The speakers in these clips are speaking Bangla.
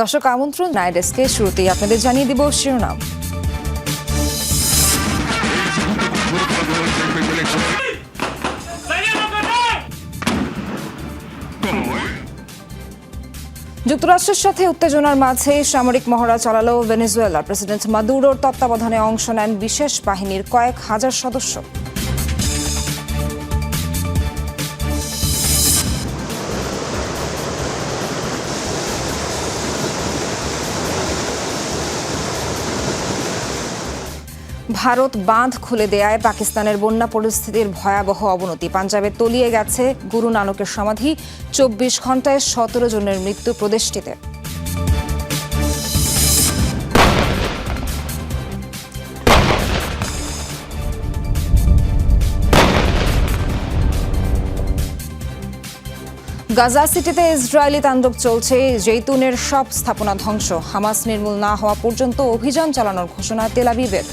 দর্শক আমন্ত্রণ নাইট ডেস্কে শুরুতেই আপনাদের জানিয়ে দিব শিরোনাম। যুক্তরাষ্ট্রের সাথে উত্তেজনার মাঝে সামরিক মহড়া চালালো ভেনেজুয়েলা। প্রেসিডেন্ট মাদুরোর তত্ত্বাবধানে অংশ নেন বিশেষ বাহিনীর কয়েক হাজার সদস্য। ভারত বাঁধ খুলে দেয়ায় পাকিস্তানের বন্যা পরিস্থিতির ভয়াবহ অবনতি। পাঞ্জাবে তলিয়ে গেছে গুরু নানকের সমাধি, চব্বিশ ঘন্টায় সতেরো জনের মৃত্যু প্রদেশটিতে। গাজা সিটিতে ইসরায়েলি তাণ্ডব চলছে জৈতুনের সব স্থাপনা ধ্বংস। হামাস নির্মূল না হওয়া পর্যন্ত অভিযান চালানোর ঘোষণা তেলাবিবের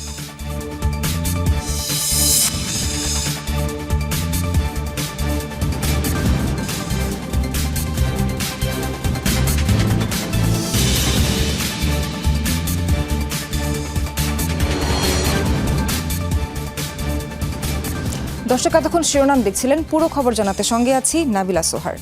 দর্শক, এতক্ষণ শিরোনাম দেখছিলেন পুরো খবর জানাতে। সঙ্গে আছি নাবিলা সোহার।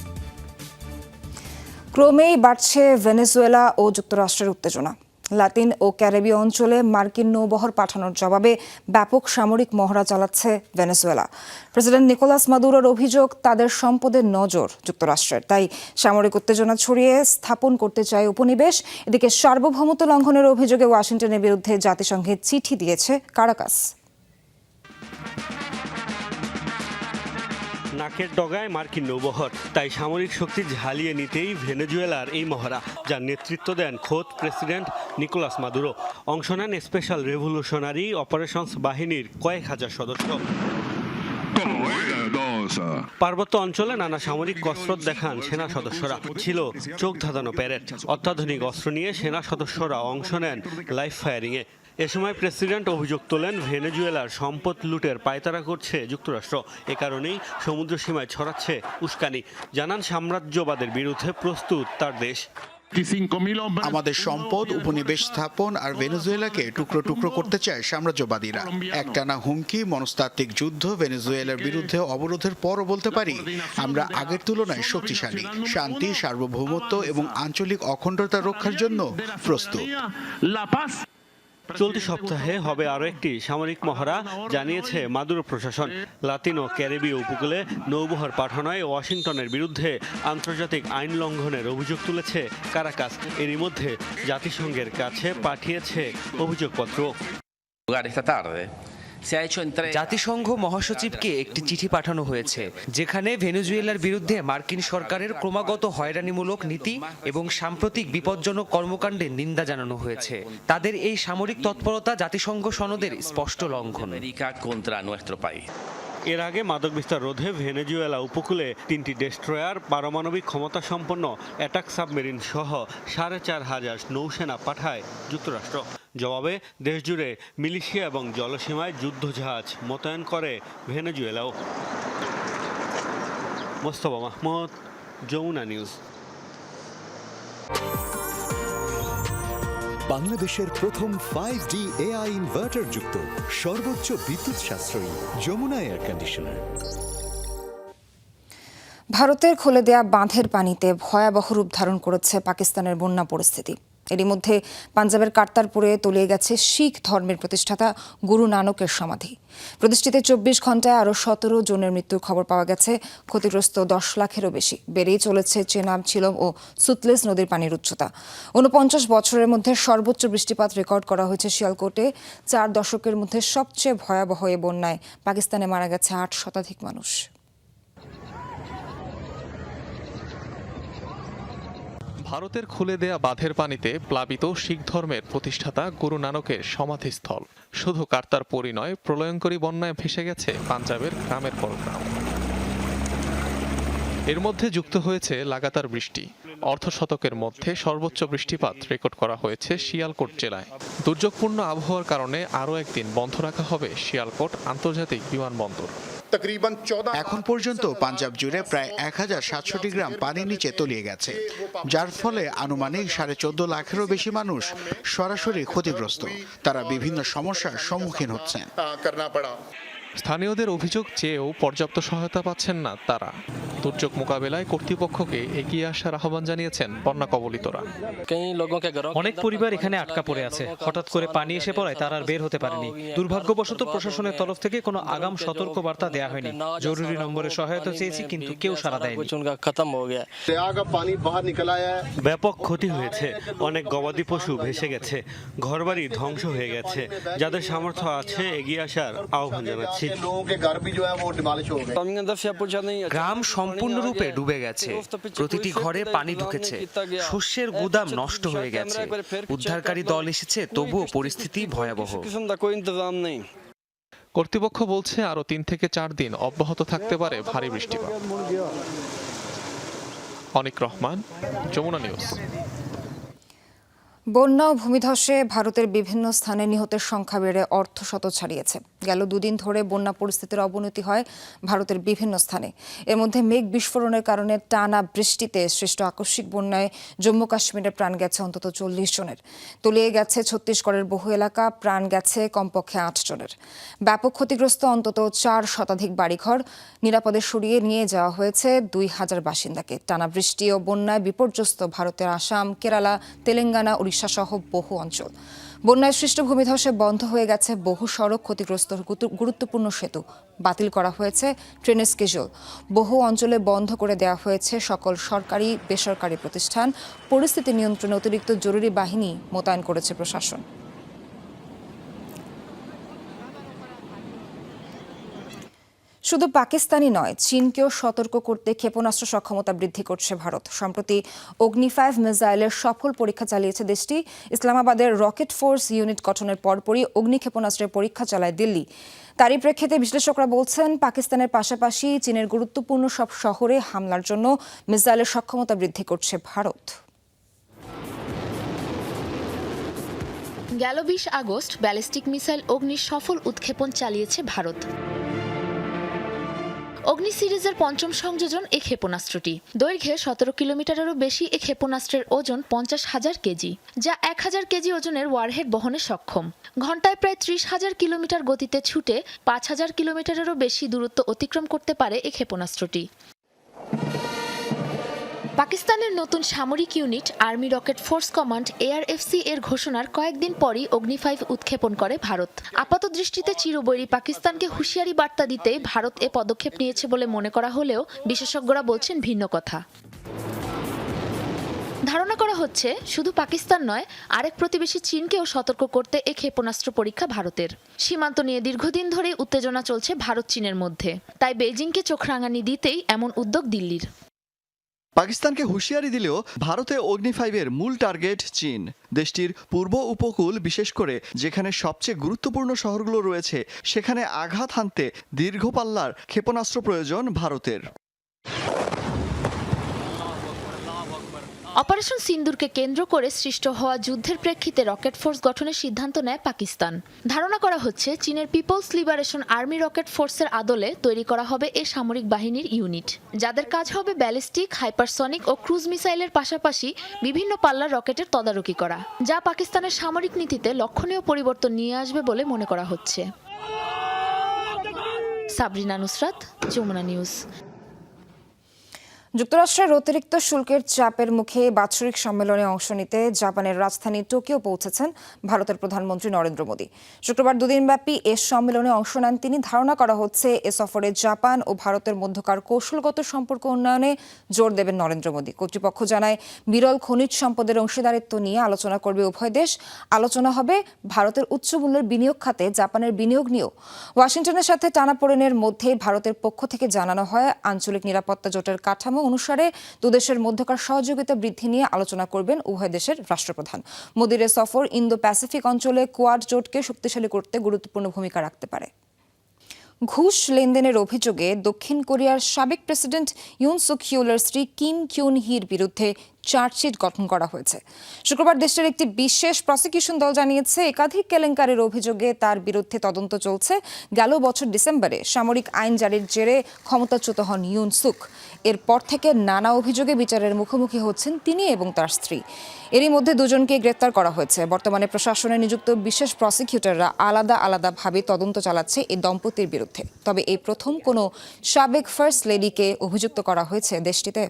ক্রমেই বাড়ছে ভেনেজুয়েলা ও যুক্তরাষ্ট্রের উত্তেজনা। লাতিন ও ক্যারিবীয় অঞ্চলে মার্কিন নৌবহর পাঠানোর জবাবে ব্যাপক সামরিক মহড়া চালাচ্ছে ভেনেজুয়েলা। প্রেসিডেন্ট নিকোলাস মাদুরোর অভিযোগ, তাদের সম্পদের নজর যুক্তরাষ্ট্রের। তাই সামরিক উত্তেজনা ছড়িয়ে স্থাপন করতে চায় উপনিবেশ। এদিকে সার্বভৌমত্ব লঙ্ঘনের অভিযোগে ওয়াশিংটনের বিরুদ্ধে জাতিসংঘে চিঠি দিয়েছে কারাকাস। নাকের ডগায় মার্কিন নৌবহর। তাই সামরিক শক্তি ঝালিয়ে নিতেই ভেনেজুয়েলার এই মহড়া, যার নেতৃত্ব দেন খোদ প্রেসিডেন্ট নিকোলাস মাদুরো। অংশ নেন স্পেশাল রেভলিউশনারি অপারেশনস বাহিনীর কয়েক হাজার সদস্য। পার্বত্য অঞ্চলে নানা সামরিক কসরত দেখান সেনা সদস্যরা। ছিল চোখ ধাঁধানো প্যারেড। অত্যাধুনিক অস্ত্র নিয়ে সেনা সদস্যরা অংশ নেন লাইফ ফায়ারিংয়ে। এ সময় প্রেসিডেন্ট অভিযোগ তোলেন ভেনেজুয়েলার সম্পদ লুটের পায়তারা করছে যুক্তরাষ্ট্র। এ কারণেই সমুদ্র সীমায় ছড়াচ্ছে উস্কানি। জানান সাম্রাজ্যবাদের বিরুদ্ধে প্রস্তুত তার দেশ। আমাদের সম্পদ উপনিবেশ স্থাপন আর ভেনেজুয়েলাকে টুকরো টুকরো করতে চায় সাম্রাজ্যবাদীরা। একটানা হুমকি মনস্তাত্ত্বিক যুদ্ধ ভেনেজুয়েলার বিরুদ্ধে অবরোধের পরও বলতে পারি আমরা আগের তুলনায় শক্তিশালী শান্তি সার্বভৌমত্ব এবং আঞ্চলিক অখণ্ডতা রক্ষার জন্য প্রস্তুত. চলতি সপ্তাহে হবে আরও একটি সামরিক মহড়া, জানিয়েছে মাদুরো প্রশাসন। লাতিন ও ক্যারিবীয় উপকূলে নৌবহর পাঠানোয় ওয়াশিংটনের বিরুদ্ধে আন্তর্জাতিক আইন লঙ্ঘনের অভিযোগ তুলেছে কারাকাস। এরই মধ্যে জাতিসংঘের কাছে পাঠিয়েছে অভিযোগপত্র। জাতিসংঘ মহাসচিবকে একটি চিঠি পাঠানো হয়েছে যেখানে ভেনেজুয়েলার বিরুদ্ধে মার্কিন সরকারের ক্রমাগত হয়রানিমূলক নীতি এবং সাম্প্রতিক বিপজ্জনক কর্মকাণ্ডের নিন্দা জানানো হয়েছে। তাদের এই সামরিক তৎপরতা জাতিসংঘ সনদের স্পষ্ট লঙ্ঘন. এর আগে মাদক বিস্তার রোধে ভেনেজুয়েলা উপকূলে তিনটি ডেস্ট্রয়ার পারমাণবিক ক্ষমতা সম্পন্ন অ্যাটাক সাবমেরিন সহ সাড়ে চার হাজার নৌসেনা পাঠায় যুক্তরাষ্ট্র। জবাবে দেশজুড়ে মিলিশিয়া এবং জলসীমায় যুদ্ধজাহাজ মোতায়েন করে ভেনেজুয়েলাও। মোস্তফা মাহমুদ যমুনা নিউজ। বাংলাদেশের প্রথম ফাইভ ডি এআই ইনভার্টার যুক্ত সর্বোচ্চ বিদ্যুৎ সাশ্রয়ী যমুনা এয়ার কন্ডিশনার ভারতের খুলে দেয়া বাঁধের পানিতে ভয়াবহ রূপ ধারণ করেছে পাকিস্তানের বন্যা পরিস্থিতি। এরই মধ্যে পাঞ্জাবের কার্তারপুরে তলিয়ে গেছে শিখ ধর্মের প্রতিষ্ঠাতা গুরু নানকের সমাধি। প্রতিষ্ঠিতে চব্বিশ ঘন্টায় আরও সতেরো জনের মৃত্যুর খবর পাওয়া গেছে। ক্ষতিগ্রস্ত দশ লাখেরও বেশি। বেড়েই চলেছে চেনাব, ছিলম ও সুতলেজ নদীর পানির উচ্চতা। ঊনপঞ্চাশ বছরের মধ্যে সর্বোচ্চ বৃষ্টিপাত রেকর্ড করা হয়েছে শিয়ালকোটে। চার দশকের মধ্যে সবচেয়ে ভয়াবহ এ বন্যায় পাকিস্তানে মারা গেছে আট শতাধিক মানুষ। ভারতের খুলে দেয়া বাঁধের পানিতে প্লাবিত শিখ ধর্মের প্রতিষ্ঠাতা গুরু নানকের সমাধিস্থল। শুধু কার্তার পরিণয় প্রলয়ঙ্করী বন্যায় ভেসে গেছে পাঞ্জাবের গ্রামের পর গ্রাম এর মধ্যে যুক্ত হয়েছে লাগাতার বৃষ্টি। অর্ধ শতকের মধ্যে সর্বোচ্চ বৃষ্টিপাত রেকর্ড করা হয়েছে শিয়ালকোট জেলায়। দুর্যোগপূর্ণ আবহাওয়ার কারণে আরও একদিন বন্ধ রাখা হবে শিয়ালকোট আন্তর্জাতিক বিমানবন্দর। এখন পর্যন্ত পাঞ্জাব জুড়ে প্রায় এক হাজার সাতশোটি গ্রাম পানির নিচে তলিয়ে গেছে যার ফলে আনুমানিক সাড়ে চোদ্দ লাখেরও বেশি মানুষ সরাসরি ক্ষতিগ্রস্ত। তারা বিভিন্ন সমস্যার সম্মুখীন হচ্ছেন। স্থানীয়দের অভিযোগ চেয়েও পর্যাপ্ত সহায়তা পাচ্ছেন না তারা। দুর্যোগ মোকাবেলায় কর্তৃপক্ষকে এগিয়ে আসার আহ্বান জানিয়েছেন বন্যা কবলিতরা। অনেক পরিবার এখানে আটকা পড়ে আছে। হঠাৎ করে পানি এসে পড়ায় তারা আর বের হতে পারেনি। দুর্ভাগ্যবশত প্রশাসনের তরফ থেকে কোনো আগাম সতর্ক বার্তা দেয়া হয়নি। জরুরি নম্বরে সহায়তা চেয়েছি কিন্তু কেউ সারা দেয়নি। ব্যাপক ক্ষতি হয়েছে। অনেক গবাদি পশু ভেসে গেছে। ঘরবাড়ি ধ্বংস হয়ে গেছে। যাদের সামর্থ্য আছে এগিয়ে আসার আহ্বান জানাচ্ছি। গ্রাম সম্পূর্ণরূপে ডুবে গেছে। প্রতিটি ঘরে পানি ঢুকেছে। শস্যের গুদাম নষ্ট হয়ে গেছে। উদ্ধারকারী দল এসেছে তবুও পরিস্থিতি ভয়াবহ। কর্তৃপক্ষ বলছে আরও তিন থেকে চার দিন অব্যাহত থাকতে পারে ভারী বৃষ্টিপাত। অনিক রহমান যমুনা নিউজ। বন্যা ও ভূমিধসে ভারতের বিভিন্ন স্থানে নিহতের সংখ্যা বেড়ে অর্ধশত ছাড়িয়েছে। গেল দুদিন ধরে বন্যা পরিস্থিতির অবনতি হয় ভারতের বিভিন্ন স্থানে। এর মধ্যে মেঘ বিস্ফোরণের কারণে টানা বৃষ্টিতে সৃষ্ট আকস্মিক বন্যায় জম্মু কাশ্মীরে প্রাণ গেছে অন্তত চল্লিশ জনের। তলিয়ে গেছে ছত্তিশগড়ের বহু এলাকা, প্রাণ গেছে কমপক্ষে আট জনের। ব্যাপক ক্ষতিগ্রস্ত অন্তত চার শতাধিক বাড়িঘর নিরাপদে সরিয়ে নিয়ে যাওয়া হয়েছে দুই হাজার বাসিন্দাকে। টানা বৃষ্টি ও বন্যায় বিপর্যস্ত ভারতের আসাম, কেরালা, তেলেঙ্গানা ওড়িশা সহ বহু অঞ্চল। বন্যায় সৃষ্ট ভূমিধসে বন্ধ হয়ে গেছে বহু সড়ক ক্ষতিগ্রস্ত গুরুত্বপূর্ণ সেতু। বাতিল করা হয়েছে ট্রেনের স্কেজুল বহু অঞ্চলে বন্ধ করে দেওয়া হয়েছে সকল সরকারি, বেসরকারি প্রতিষ্ঠান। পরিস্থিতি নিয়ন্ত্রণে অতিরিক্ত জরুরি বাহিনী মোতায়েন করেছে প্রশাসন। শুধু পাকিস্তানই নয়, চীনকেও সতর্ক করতে ক্ষেপণাস্ত্র সক্ষমতা বৃদ্ধি করছে ভারত। সম্প্রতি অগ্নি ফাইভ মিসাইলের সফল পরীক্ষা চালিয়েছে দেশটি। ইসলামাবাদের রকেট ফোর্স ইউনিট গঠনের পরপরই অগ্নি ক্ষেপণাস্ত্রের পরীক্ষা চালায় দিল্লি। তারই প্রেক্ষিতে বিশ্লেষকরা বলছেন, পাকিস্তানের পাশাপাশি চীনের গুরুত্বপূর্ণ সব শহরে হামলার জন্য মিসাইলের সক্ষমতা বৃদ্ধি করছে ভারত। গেল বিশ আগস্ট ব্যালিস্টিক মিসাইল অগ্নির সফল উৎক্ষেপণ চালিয়েছে ভারত। অগ্নি সিরিজের পঞ্চম সংযোজন এ ক্ষেপণাস্ত্রটি। দৈর্ঘ্যে সতেরো কিলোমিটারেরও বেশি এ ক্ষেপণাস্ত্রের ওজন পঞ্চাশ হাজার কেজি, যা এক হাজার কেজি ওজনের ওয়ারহেড বহনে সক্ষম। ঘন্টায় প্রায় ত্রিশ হাজার কিলোমিটার গতিতে ছুটে পাঁচ হাজার কিলোমিটারেরও বেশি দূরত্ব অতিক্রম করতে পারে এ ক্ষেপণাস্ত্রটি। পাকিস্তানের নতুন সামরিক unit army rocket force command ARFC এর ঘোষণার কয়েকদিন পরই অগ্নি ফাইভ উৎক্ষেপণ করে ভারত। আপাত দৃষ্টিতে চিরবৈরী পাকিস্তানকে হুঁশিয়ারি বার্তা দিতে ভারত এ পদক্ষেপ নিয়েছে বলে মনে করা হলেও বিশেষজ্ঞরা বলছেন ভিন্ন কথা। ধারণা করা হচ্ছে, শুধু পাকিস্তান নয়, আরেক প্রতিবেশী চীনকেও সতর্ক করতে এ ক্ষেপণাস্ত্র পরীক্ষা ভারতের। সীমান্ত নিয়ে দীর্ঘদিন ধরেই উত্তেজনা চলছে ভারত চীনের মধ্যে। তাই বেজিংকে চোখ রাঙানি দিতেই এমন উদ্যোগ দিল্লির। পাকিস্তানকে হুঁশিয়ারি দিলেও ভারতে অগ্নি ফাইভের মূল টার্গেট চীন। দেশটির পূর্ব উপকূল, বিশেষ করে যেখানে সবচেয়ে গুরুত্বপূর্ণ শহরগুলো রয়েছে, সেখানে আঘাত হানতে দীর্ঘ পাল্লার ক্ষেপণাস্ত্র প্রয়োজন ভারতের। অপারেশন সিন্দুরকে কেন্দ্র করে সৃষ্ট হওয়া যুদ্ধের প্রেক্ষিতে রকেট ফোর্স গঠনের সিদ্ধান্ত নেয় পাকিস্তান। ধারণা করা হচ্ছে, চীনের পিপলস লিবারেশন আর্মি রকেট ফোর্সের আদলে তৈরি করা হবে এ সামরিক বাহিনীর ইউনিট। যাদের কাজ হবে ব্যালিস্টিক, হাইপারসনিক ও ক্রুজ মিসাইলের পাশাপাশি বিভিন্ন পাল্লার রকেটের তদারকি করা, যা পাকিস্তানের সামরিক নীতিতে লক্ষণীয় পরিবর্তন নিয়ে আসবে বলে মনে করা হচ্ছে। সাবরিনা নুসরাত, যমুনা নিউজ। যুক্তরাষ্ট্রের অতিরিক্ত শুল্কের চাপের মুখে বাৎসরিক সম্মেলনে অংশ নিতে জাপানের রাজধানী টোকিও পৌঁছেছেন ভারতের প্রধানমন্ত্রী নরেন্দ্র মোদী। শুক্রবার দুদিনব্যাপী এ সম্মেলনে অংশ নেন তিনি। ধারণা করা হচ্ছে এ সফরে জাপান ও ভারতের মধ্যকার কৌশলগত সম্পর্ক উন্নয়নে জোর দেবেন নরেন্দ্র মোদী। কর্তৃপক্ষ জানায়, বিরল খনিজ সম্পদের অংশীদারিত্ব নিয়ে আলোচনা করবে উভয় দেশ। আলোচনা হবে ভারতের উচ্চ মূল্যের বিনিয়োগ খাতে, জাপানের বিনিয়োগ নিয়েও। ওয়াশিংটনের সাথে টানাপোড়েনের মধ্যে ভারতের পক্ষ থেকে জানানো হয়, আঞ্চলিক নিরাপত্তা জোটের কাঠামো অনুসারে দুদেশের মধ্যকার সহযোগিতা বৃদ্ধি নিয়ে আলোচনা করবেন উভয় দেশের রাষ্ট্রপ্রধান। মোদির সফর ইন্দো প্যাসিফিক অঞ্চলে কোয়াড জোটকে শক্তিশালী করতে গুরুত্বপূর্ণ ভূমিকা রাখতে পারে। ঘুষ লেনদেনের অভিযোগে দক্ষিণ কোরিয়ার সাবেক প্রেসিডেন্ট ইউন সুক স্ত্রী কিম কিউন হির বিরুদ্ধে চার্জশিট গঠন করা হয়েছে। শুক্রবার দেশটির একটি বিশেষ প্রসিকিউশন দল জানিয়েছে, একাধিক কেলেঙ্কারির অভিযোগে তার বিরুদ্ধে তদন্ত চলছে। গেল বছর ডিসেম্বরে সামরিক আইন জারির জেরে ক্ষমতাচ্যুত হন ইউন সুক। এরপর থেকে নানা অভিযোগে বিচারের মুখোমুখি হচ্ছেন তিনি এবং তার স্ত্রী। এরই মধ্যে দুজনকে গ্রেপ্তার করা হয়েছে। বর্তমানে প্রশাসনে নিযুক্ত বিশেষ প্রসিকিউটররা আলাদা আলাদাভাবে তদন্ত চালাচ্ছে এই দম্পতির বিরুদ্ধে। তবে এই প্রথম কোনো সাবেক ফার্স্ট লেডিকে অভিযুক্ত করা হয়েছে দেশটিতে।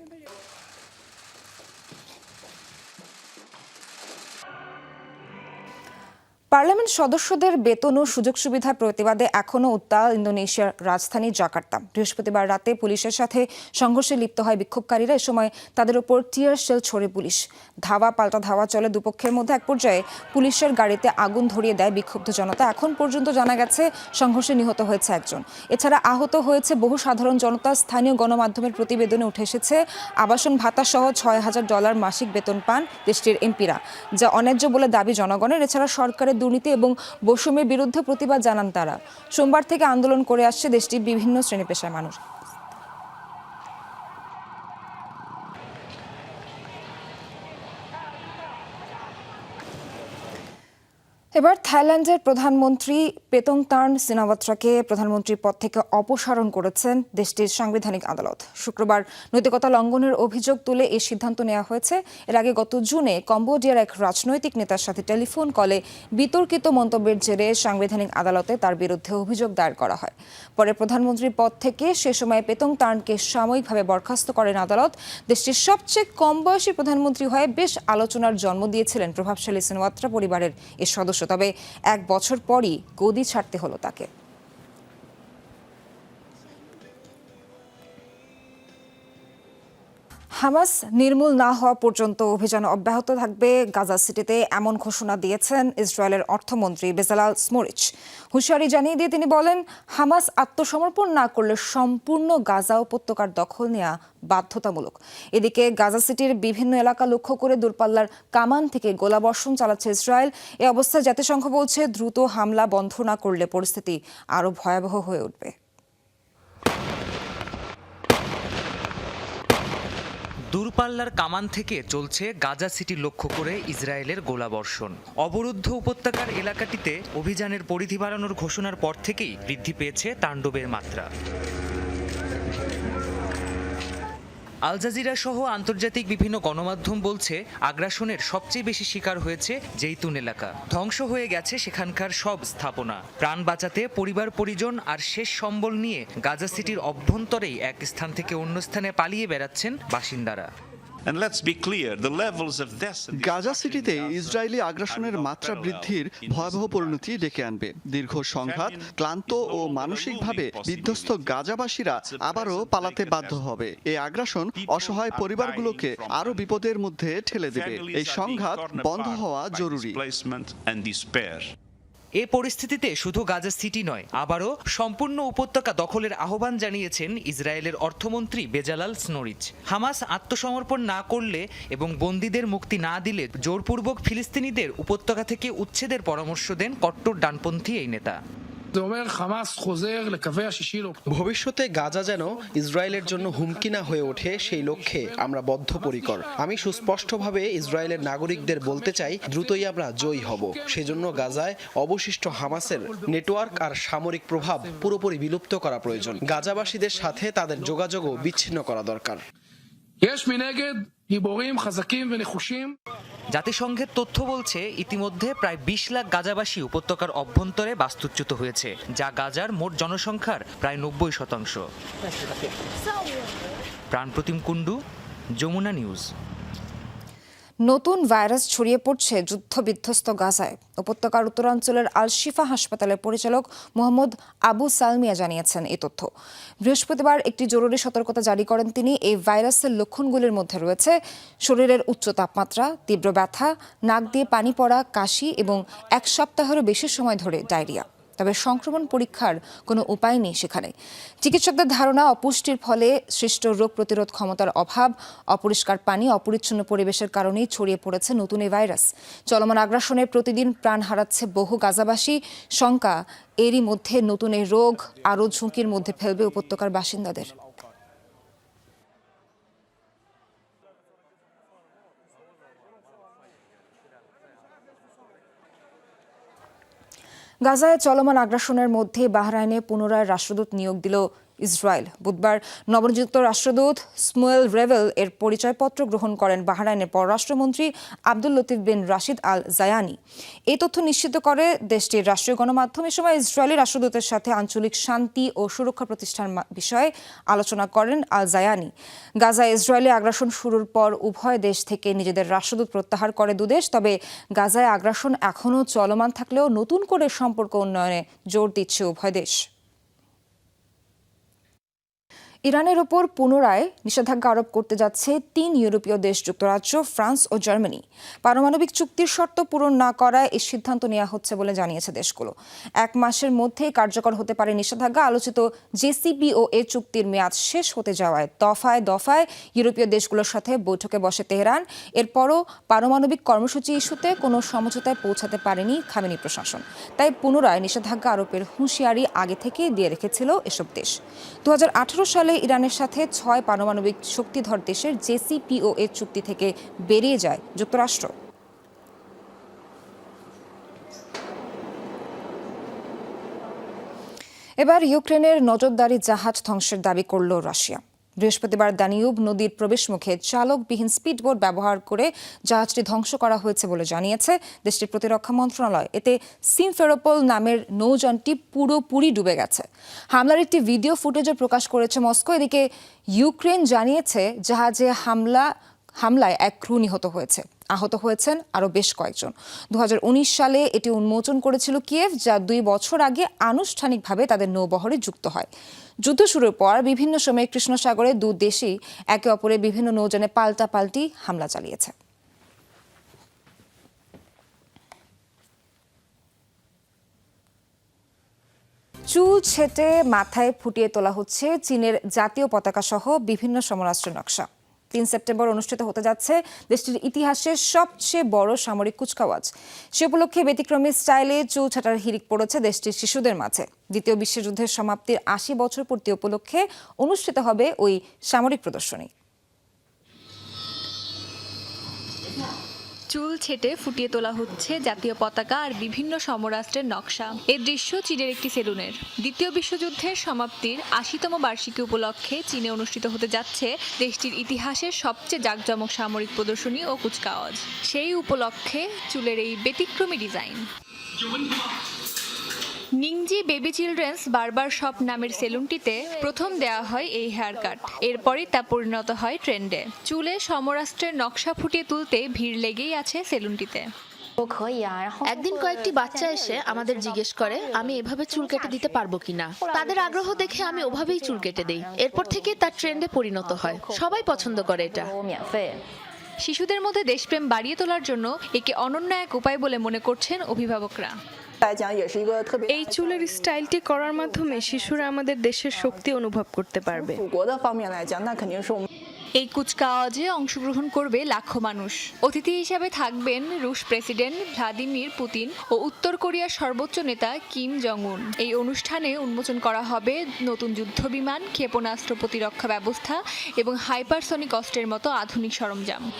পার্লামেন্ট সদস্যদের বেতন ও সুযোগ সুবিধার প্রতিবাদে এখনও উত্তাল ইন্দোনেশিয়ার রাজধানী জাকার্তা। বৃহস্পতিবার রাতে পুলিশের সাথে সংঘর্ষে লিপ্ত হয় বিক্ষোভকারীরা। এ সময় তাদের উপর টিয়ার শেল ছড়ে পুলিশ। ধাওয়া পাল্টা ধাওয়া চলে দুপক্ষের মধ্যে। এক পর্যায়ে পুলিশের গাড়িতে আগুন ধরিয়ে দেয় বিক্ষুব্ধ জনতা। এখন পর্যন্ত জানা গেছে সংঘর্ষে নিহত হয়েছে একজন। এছাড়া আহত হয়েছে বহু সাধারণ জনতা। স্থানীয় গণমাধ্যমের প্রতিবেদনে উঠে এসেছে, আবাসন ভাতা সহ ছয় হাজার ডলার মাসিক বেতন পান দেশটির এমপিরা, যা অন্যায্য বলে দাবি জনগণের। এছাড়া সরকারের দুর্নীতি এবং বৈষম্যের বিরুদ্ধে প্রতিবাদ জানান তারা। সোমবার থেকে আন্দোলন করে আসছে দেশটির বিভিন্ন শ্রেণি পেশার মানুষ। এবার থাইল্যান্ডের প্রধানমন্ত্রী পেতংতার্ন সিনাওয়াত্রাকে প্রধানমন্ত্রীর পদ থেকে অপসারণ করেছেন দেশটির সাংবিধানিক আদালত। শুক্রবার নৈতিকতা লঙ্ঘনের অভিযোগ তুলে এই সিদ্ধান্ত নেওয়া হয়েছে। এর আগে গত জুনে কম্বোডিয়ার এক রাজনৈতিক নেতার সাথে টেলিফোন কলে বিতর্কিত মন্তব্যের জেরে সাংবিধানিক আদালতে তার বিরুদ্ধে অভিযোগ দায়ের করা হয়। পরে প্রধানমন্ত্রীর পদ থেকে সে সময় পেতংতার্নকে সাময়িকভাবে বরখাস্ত করেন আদালত। দেশটির সবচেয়ে কম বয়সী প্রধানমন্ত্রী হয়ে বেশ আলোচনার জন্ম দিয়েছিলেন প্রভাবশালী সিনওয়াত্রা পরিবারের এ সদস্য তবে এক বছর পরই গদি ছাড়তে হলো তাকে। হামাস নির্মূল না হওয়া পর্যন্ত অভিযান অব্যাহত থাকবে। গাজা সিটিতে এমন ঘোষণা দিয়েছেন ইসরায়েলের অর্থমন্ত্রী বেজালাল স্মোরিচ। হুঁশিয়ারি জানিয়ে দিয়ে তিনি বলেন, হামাস আত্মসমর্পণ না করলে সম্পূর্ণ গাজা উপত্যকার দখল নেওয়া বাধ্যতামূলক। এদিকে গাজা সিটির বিভিন্ন এলাকা লক্ষ্য করে দূরপাল্লার কামান থেকে গোলাবর্ষণ চালাচ্ছে ইসরায়েল। এ অবস্থায় জাতিসংঘ বলছে, দ্রুত হামলা বন্ধ না করলে পরিস্থিতি আরও ভয়াবহ হয়ে উঠবে। দূরপাল্লার কামান থেকে চলছে গাজা সিটি লক্ষ্য করে ইসরায়েলের গোলাবর্ষণ। অবরুদ্ধ উপত্যকার এলাকাটিতে অভিযানের পরিধি বাড়ানোর ঘোষণার পর থেকেই বৃদ্ধি পেয়েছে তাণ্ডবের মাত্রা। আল জাজিরা সহ আন্তর্জাতিক বিভিন্ন গণমাধ্যম বলছে, আগ্রাসনের সবচেয়ে বেশি শিকার হয়েছে জেইতুন এলাকা। ধ্বংস হয়ে গেছে সেখানকার সব স্থাপনা। প্রাণ বাঁচাতে পরিবার, পরিজন আর শেষ সম্বল নিয়ে গাজা সিটির অভ্যন্তরেই এক স্থান থেকে অন্য স্থানে পালিয়ে বেড়াচ্ছেন বাসিন্দারা। And let's be clear, the levels of death in these Gaza সিটিতে ইসরায়েলি আগ্রাসনের মাত্রা বৃদ্ধির ভয়াবহ পরিণতি ডেকে আনবে। দীর্ঘ সংঘাত ক্লান্ত ও মানসিকভাবে বিধ্বস্ত গাজাবাসীরা আবারও পালাতে বাধ্য হবে। এই আগ্রাসন অসহায় পরিবারগুলোকে আরও বিপদের মধ্যে ঠেলে দেবে। এই সংঘাত বন্ধ হওয়া জরুরি. এ পরিস্থিতিতে শুধু গাজা সিটি নয়, আবারও সম্পূর্ণ উপত্যকা দখলের আহ্বান জানিয়েছেন ইসরায়েলের অর্থমন্ত্রী বেজালাল স্নোরিচ। হামাস আত্মসমর্পণ না করলে এবং বন্দীদের মুক্তি না দিলে জোরপূর্বক ফিলিস্তিনিদের উপত্যকা থেকে উচ্ছেদের পরামর্শ দেন কট্টর ডানপন্থী এই নেতা। ভবিষ্যতে গাজা যেন ইসরায়েলের জন্য হুমকি না হয়ে ওঠে সেই লক্ষ্যে আমরা বদ্ধপরিকর। আমি সুস্পষ্টভাবে ইসরায়েলের নাগরিকদের বলতে চাই দ্রুতই আমরা জয়ী হব। সেজন্য গাজায় অবশিষ্ট হামাসের নেটওয়ার্ক আর সামরিক প্রভাব পুরোপুরি বিলুপ্ত করা প্রয়োজন। গাজাবাসীদের সাথে তাদের যোগাযোগও বিচ্ছিন্ন করা দরকার। জাতিসংঘের তথ্য বলছে, ইতিমধ্যে প্রায় বিশ লাখ গাজাবাসী উপত্যকার অভ্যন্তরে বাস্তুচ্যুত হয়েছে, যা গাজার মোট জনসংখ্যার প্রায় নব্বই শতাংশ। প্রাণপ্রতিম কুণ্ডু, যমুনা নিউজ। নতুন ভাইরাস ছড়িয়ে পড়ছে যুদ্ধবিধ্বস্ত গাজায়। উপত্যকার উত্তরাঞ্চলের আল শিফা হাসপাতালের পরিচালক মোহাম্মদ আবু সালমিয়া জানিয়েছেন এই তথ্য। বৃহস্পতিবার একটি জরুরি সতর্কতা জারি করেন তিনি। এই ভাইরাসের লক্ষণগুলির মধ্যে রয়েছে শরীরের উচ্চ তাপমাত্রা, তীব্র ব্যথা, নাক দিয়ে পানি পড়া, কাশি এবং এক সপ্তাহেরও বেশি সময় ধরে ডায়রিয়া। তবে সংক্রমণ পরীক্ষার কোনো উপায় নেই সেখানে। চিকিৎসকদের ধারণা, অপুষ্টির ফলে সৃষ্ট রোগ প্রতিরোধ ক্ষমতার অভাব, অপরিষ্কার পানি, অপরিচ্ছন্ন পরিবেশের কারণেই ছড়িয়ে পড়েছে নতুন এই ভাইরাস। চলমান আগ্রাসনে প্রতিদিন প্রাণ হারাচ্ছে বহু গাজাবাসী। শঙ্কা, এরই মধ্যে নতুন এই রোগ আরও ঝুঁকির মধ্যে ফেলবে উপত্যকার বাসিন্দাদের। গাজায় চলমান আগ্রাসনের মধ্যে বাহরাইনে পুনরায় রাষ্ট্রদূত নিয়োগ দিল ইসরায়েল। বুধবার নবনিযুক্ত রাষ্ট্রদূত স্মুয়েল রেভেল এর পরিচয়পত্র গ্রহণ করেন বাহরাইনের পররাষ্ট্রমন্ত্রী আব্দুল লতিফ বিন রাশিদ আল জায়ানি। এই তথ্য নিশ্চিত করে দেশটির রাষ্ট্রীয় গণমাধ্যম এ সময় ইসরায়েলি রাষ্ট্রদূতের সাথে আঞ্চলিক শান্তি ও সুরক্ষা প্রতিষ্ঠান বিষয়ে আলোচনা করেন আল জায়ানি। গাজায় ইসরায়েলি আগ্রাসন শুরুর পর উভয় দেশ থেকে নিজেদের রাষ্ট্রদূত প্রত্যাহার করে দুদেশ তবে গাজায় আগ্রাসন এখনও চলমান থাকলেও নতুন করে সম্পর্ক উন্নয়নে জোর দিচ্ছে উভয় দেশ। ইরানের ওপর পুনরায় নিষেধাজ্ঞা আরোপ করতে যাচ্ছে তিন ইউরোপীয় দেশ, যুক্তরাজ্য, ফ্রান্স ও জার্মানি। পারমাণবিক চুক্তির শর্ত পূরণ না করায় এই সিদ্ধান্ত নেওয়া হচ্ছে বলে জানিয়েছে দেশগুলো। এক মাসের মধ্যেই কার্যকর হতে পারে নিষেধাজ্ঞা। আলোচিত জেসিপিও এ চুক্তির মেয়াদ শেষ হতে যাওয়ায় দফায় দফায় ইউরোপীয় দেশগুলোর সাথে বৈঠকে বসে তেহরান। এরপরও পারমাণবিক কর্মসূচি ইস্যুতে কোনো সমঝোতায় পৌঁছাতে পারেনি খামেনি প্রশাসন। তাই পুনরায় নিষেধাজ্ঞা আরোপের হুঁশিয়ারি আগে থেকে দিয়ে রেখেছিল এসব দেশ। দু হাজার আঠারো সালে ইরানের সাথে ছয় পারমাণবিক শক্তিধর দেশের জেসিপিও এর চুক্তি থেকে বেরিয়ে যায় যুক্তরাষ্ট্র। এবার ইউক্রেনের নজরদারি জাহাজ ধ্বংসের দাবি করল রাশিয়া। বৃহস্পতিবার দানিউব নদীর প্রবেশমুখে চালকবিহীন স্পিডবোট ব্যবহার করে জাহাজটি ধ্বংস করা হয়েছে বলে জানিয়েছে দেশটির প্রতিরক্ষা মন্ত্রণালয়। এতে সিমফেরোপল নামের নৌযানটি পুরোপুরি ডুবে গেছে। হামলার একটি ভিডিও ফুটেজও প্রকাশ করেছে মস্কো। এদিকে ইউক্রেন জানিয়েছে জাহাজে হামলা হামলায় এক ক্রু নিহত হয়েছে। আহত হয়েছেন আরও বেশ কয়েকজন। দু হাজার উনিশ সালে এটি উন্মোচন করেছিল কিয়েভ, যা দুই বছর আগে আনুষ্ঠানিকভাবে তাদের নৌবহরে যুক্ত হয়। যুদ্ধ শুরুর পর বিভিন্ন সময়ে কৃষ্ণ সাগরে দু দেশই একে অপরের বিভিন্ন নৌযানে পাল্টাপাল্টি হামলা চালিয়েছে। চুল ছেটে মাথায় ফুটিয়ে তোলা হচ্ছে চীনের জাতীয় পতাকা সহ বিভিন্ন সমরাষ্ট্রের নকশা। তিন সেপ্টেম্বর অনুষ্ঠিত হতে যাচ্ছে দেশটির ইতিহাসে সবচেয়ে বড় সামরিক কুচকাওয়াজ। সে উপলক্ষে ব্যতিক্রমী স্টাইলে চৌছাটার ছাটার হিরিক পড়েছে দেশটির শিশুদের মাঝে। দ্বিতীয় বিশ্বযুদ্ধের সমাপ্তির আশি বছর পূর্তি উপলক্ষে অনুষ্ঠিত হবে ওই সামরিক প্রদর্শনী। চুল ছেটে ফুটিয়ে তোলা হচ্ছে জাতীয় পতাকা আর বিভিন্ন সমরাষ্ট্রের নকশা। এ দৃশ্য চীনের একটি সেলুনের। দ্বিতীয় বিশ্বযুদ্ধের সমাপ্তির আশিতম বার্ষিকী উপলক্ষে চীনে অনুষ্ঠিত হতে যাচ্ছে দেশটির ইতিহাসের সবচেয়ে জাঁকজমক সামরিক প্রদর্শনী ও কুচকাওয়াজ। সেই উপলক্ষে চুলের এই ব্যতিক্রমী design. Nyingchi baby children's barber shop নামের সেলুনটিতে প্রথম দেওয়া হয় এই হেয়ার কাট। এরপরই তা পরিণত হয় ট্রেন্ডে। চুলে সমরাষ্ট্রের নকশা ফুটিয়ে তুলতে ভিড় লেগেই আছে সেলুনটিতে। একদিন কয়েকটি বাচ্চা এসে আমাদের জিজ্ঞেস করে আমি এভাবে চুল কেটে দিতে পারব কিনা? তাদের আগ্রহ দেখে আমি ওভাবেই চুল কেটে দেই। এরপর থেকে তার ট্রেন্ডে পরিণত হয়। সবাই পছন্দ করে এটা। শিশুদের মধ্যে দেশপ্রেম বাড়িয়ে তোলার জন্য একে অনন্য এক উপায় বলে মনে করছেন অভিভাবকরা। এই চুলের স্টাইলটি করার মাধ্যমে শিশুরা আমাদের দেশের শক্তি অনুভব করতে পারবে। এই কুচকাওয়াজে অংশগ্রহণ করবে লাখো মানুষ। অতিথি হিসাবে থাকবেন রুশ প্রেসিডেন্ট ভ্লাদিমির পুতিন ও উত্তর কোরিয়ার সর্বোচ্চ নেতা কিম জং উন এই অনুষ্ঠানে উন্মোচন করা হবে নতুন যুদ্ধবিমান ক্ষেপণাস্ত্র প্রতিরক্ষা ব্যবস্থা এবং হাইপারসনিক অস্ত্রের মতো আধুনিক সরঞ্জাম।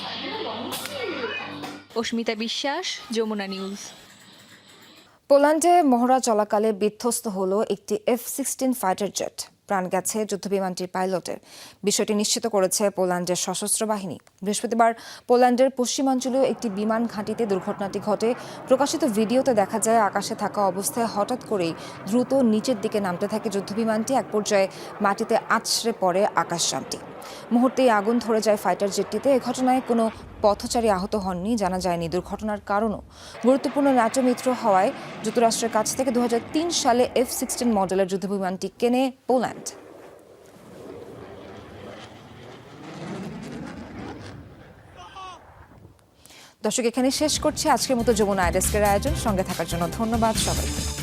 অস্মিতা বিশ্বাস যমুনা নিউজ। পোল্যান্ডে মহড়া চলাকালে বিধ্বস্ত হল একটি এফ সিক্সটিন ফাইটার জেট প্রাণ গেছে যুদ্ধবিমানটির পাইলটের। বিষয়টি নিশ্চিত করেছে পোল্যান্ডের সশস্ত্র বাহিনী। বৃহস্পতিবার পোল্যান্ডের পশ্চিমাঞ্চলীয় একটি বিমান ঘাঁটিতে দুর্ঘটনাটি ঘটে। প্রকাশিত ভিডিওতে দেখা যায়, আকাশে থাকা অবস্থায় হঠাৎ করেই দ্রুত নিচের দিকে নামতে থাকে যুদ্ধবিমানটি। এক পর্যায়ে মাটিতে আছড়ে পড়ে আকাশযানটি। মুহূর্তেই আগুন ধরে যায় ফাইটার জেটটিতে এ ঘটনায় কোনো পথচারী আহত হননি, জানা যায়নি দুর্ঘটনার কারণও। গুরুত্বপূর্ণ ন্যাটো মিত্র হওয়ায় যুক্তরাষ্ট্রের কাছ থেকে দু হাজার তিন সালে এফ সিক্সটিন মডেলের যুদ্ধবিমানটি কেনে পোল্যান্ড। দর্শক এখানে শেষ করছি। আজকের মতো যমুনা আইডেস্কের আয়োজন। সঙ্গে থাকার জন্য ধন্যবাদ সবাইকে।